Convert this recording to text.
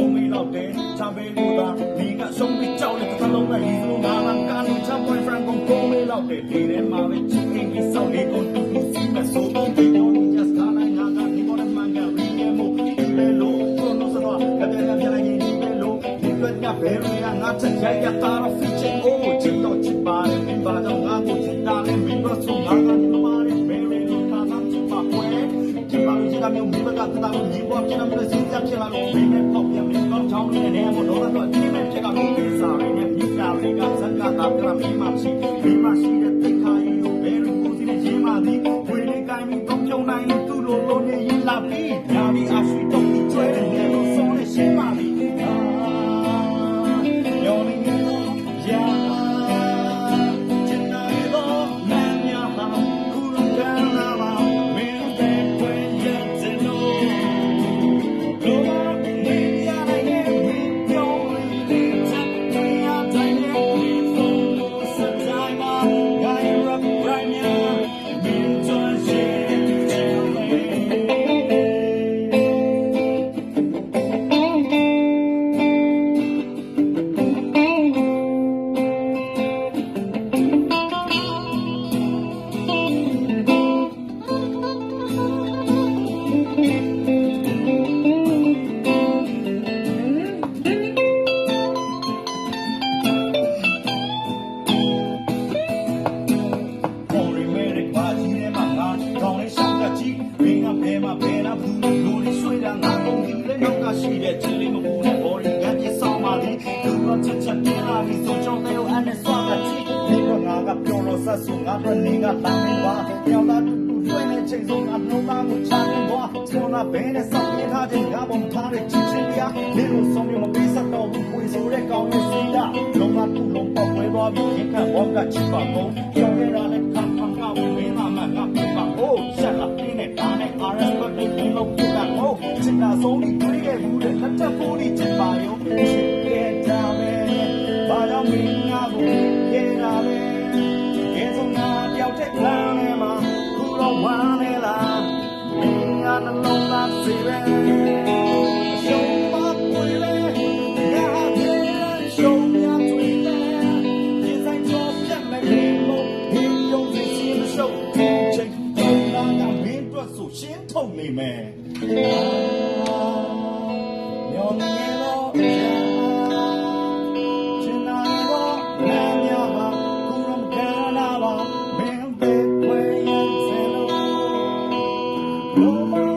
ပုံမီလောက်တဲ့ချမ်းပဲလို့သာဒီကဆုံးပြီးကြောက်တဲ့တစ်လုံးနဲ့ဒီလိုငါကကာလို့ချမ်း boyfriend ကိုပုံမီလောက်တဲ့ဒီထဲမှာပဲချစ်ခင်ပြီးဆောက်လေးကိုတူတူစီမဆိုးတော့ဒီတော့ just call နိုင်ငါကနေပေါ်တဲ့မန်ကရီးရဲ့မို့ဒီပဲလို့ကိုလို့ဆိုတော့ကတဲ့ကပြလိုက်ရင်ဒီပဲလို့ဒီဘက်ကဘယ်လိုငါချက်ရရတာ feature ချစ်ပါလို့ချစ်တာမျိုးမိဘကတတာလို့ညီဘွားဖြစ်တယ်မလို့စဉ်းစားဖြစ်လာလို့ဘယ်နဲ့ပေါ့ပြန်မင်းကောင်းချောင်းနဲ့နေမို့တော့တော့ဒီမဲ့ဖြစ်ကပြီးကိစ္စရင်းနဲ့မိသားစုကစကားတာပြမိမရှိမိမရှိတဲ့တိတ်ခါ ချက်ချက်ပြလာပြီးဆိုကြောင်းတဲ့အဲ့နဲ့စွာကကြီးဒီကငါကပြောလို့ဆက်ဆိုငါတို့နေကတောင်းနေပါကြောင်သားတူတူတွေ့နေချိန်ဆုံးအလုံးသားကိုချမ်းပါဆောနာဘဲနဲ့စောင်းရထားတဲ့ငါပုံထားတဲ့ချစ်ချင်းတရားဒီလိုဆုံးမမပေးစတော့ဘူးကိုယ်ဆိုတဲ့ကောင်းရဲ့စီတာလုံးဝတူလုံးပေါက်ွဲသွားပြီးရင်ခံဘောကချစ်ပါကုန်ကြောင်ရတာနဲ့ခံခံကဝေးမှာမှငါပြပါအိုးဆက်လာပြင်းနေတာနဲ့ RS ဘတ်ကိုဒီလိုပြတာဟုတ်ချစ်တာဆုံးပြီး Oh, mm -hmm.